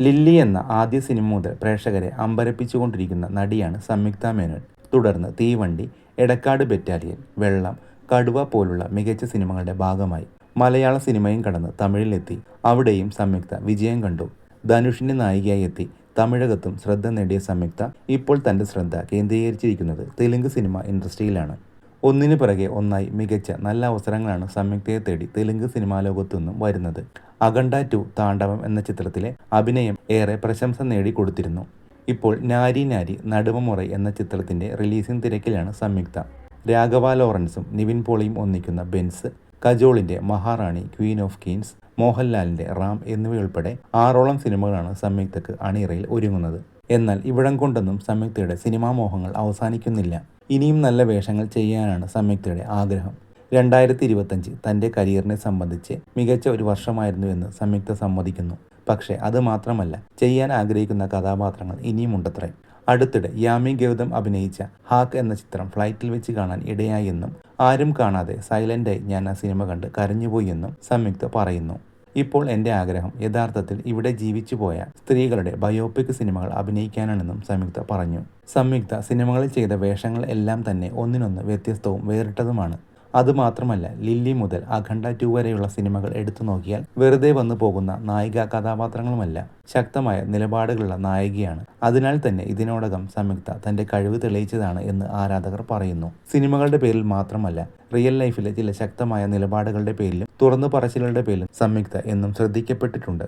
Lily എന്ന ആദ്യ cinema മുതൽ പ്രേക്ഷകരെ അമ്പരപ്പിച്ചുകൊണ്ടിരിക്കുന്ന നടിയാണ് സംയുക്ത മേനോൻ. തുടർന്ന് തീവണ്ടി എടക്കാട് ബറ്റാലിയൻ വെള്ളം കടുവ പോലുള്ള മികച്ച സിനിമകളുടെ ഭാഗമായി മലയാള സിനിമയും കടന്ന് തമിഴിലെത്തി. അവിടെയും സംയുക്ത വിജയം കണ്ടു. ധനുഷിന്റെ നായികയായി എത്തി. തമിഴകത്തും ശ്രദ്ധ നേടിയ സംയുക്ത ഇപ്പോൾ തന്റെ ശ്രദ്ധ കേന്ദ്രീകരിച്ചിരിക്കുന്നത് തെലുങ്ക് സിനിമ ഇൻഡസ്ട്രിയിലാണ്. ഒന്നിനു പിറകെ ഒന്നായി മികച്ച നല്ല അവസരങ്ങളാണ് സംയുക്തയെ തേടി തെലുങ്ക് സിനിമാ ലോകത്തു നിന്നും വരുന്നത്. അഖണ്ഡ ടു താണ്ഡവം എന്ന ചിത്രത്തിലെ അഭിനയം ഏറെ പ്രശംസ നേടിക്കൊടുത്തിരുന്നു. ഇപ്പോൾ നാരി നാരി നടുവമുറ എന്ന ചിത്രത്തിന്റെ റിലീസിംഗ് തിരക്കിലാണ് സംയുക്ത. രാഘവ ലോറൻസും നിവിൻ പോളിയും ഒന്നിക്കുന്ന ബെൻസ് കജോളിന്റെ മഹാറാണി ക്വീൻ ഓഫ് കീൻസ് മോഹൻലാലിന്റെ റാം എന്നിവയുൾപ്പെടെ ആറോളം സിനിമകളാണ് സംയുക്തക്ക് അണിയറയിൽ ഒരുങ്ങുന്നത്. എന്നാൽ ഇവിടം കൊണ്ടൊന്നും സംയുക്തയുടെ സിനിമാ മോഹങ്ങൾ അവസാനിക്കുന്നില്ല. ഇനിയും നല്ല വേഷങ്ങൾ ചെയ്യാനാണ് സംയുക്തയുടെ ആഗ്രഹം. രണ്ടായിരത്തി ഇരുപത്തഞ്ച് തന്റെ കരിയറിനെ സംബന്ധിച്ച് മികച്ച ഒരു വർഷമായിരുന്നു എന്ന് സംയുക്ത സമ്മതിക്കുന്നു. പക്ഷേ അത് മാത്രമല്ല ചെയ്യാൻ ആഗ്രഹിക്കുന്ന കഥാപാത്രങ്ങൾ ഇനിയുമുണ്ടത്രേ അടുത്തിടെ യാമി ഗൗതം അഭിനയിച്ച ഹാക്ക് എന്ന ചിത്രം ഫ്ലൈറ്റിൽ വെച്ച് കാണാൻ ഇടയായി എന്നും ആരും കാണാതെ സൈലന്റായി ഞാൻ ആ സിനിമ കണ്ട് കരഞ്ഞുപോയി എന്നും സംയുക്ത പറയുന്നു. ഇപ്പോൾ എന്റെ ആഗ്രഹം യഥാർത്ഥത്തിൽ ഇവിടെ ജീവിച്ചു പോയ സ്ത്രീകളുടെ ബയോപിക് സിനിമകൾ അഭിനയിക്കാനാണെന്നും സംയുക്ത പറഞ്ഞു. സംയുക്ത സിനിമകളിൽ ചെയ്ത വേഷങ്ങൾ എല്ലാം തന്നെ ഒന്നിനൊന്ന് വ്യത്യസ്തവും വേറിട്ടതുമാണ്. അതുമാത്രമല്ല ലില്ലി മുതൽ അഖണ്ഡ ടു വരെയുള്ള സിനിമകൾ എടുത്തു നോക്കിയാൽ വെറുതെ വന്നു പോകുന്ന നായിക കഥാപാത്രങ്ങളുമല്ല ശക്തമായ നിലപാടുകളുള്ള നായികയാണ്. അതിനാൽ തന്നെ ഇതിനോടകം സംയുക്ത തന്റെ കഴിവ് തെളിയിച്ചതാണ് എന്ന് ആരാധകർ പറയുന്നു. സിനിമകളുടെ പേരിൽ മാത്രമല്ല റിയൽ ലൈഫിലെ ചില ശക്തമായ നിലപാടുകളുടെ പേരിലും തുറന്നു പറച്ചിലുകളുടെ പേരിലും സംയുക്ത എന്നും ശ്രദ്ധിക്കപ്പെട്ടിട്ടുണ്ട്.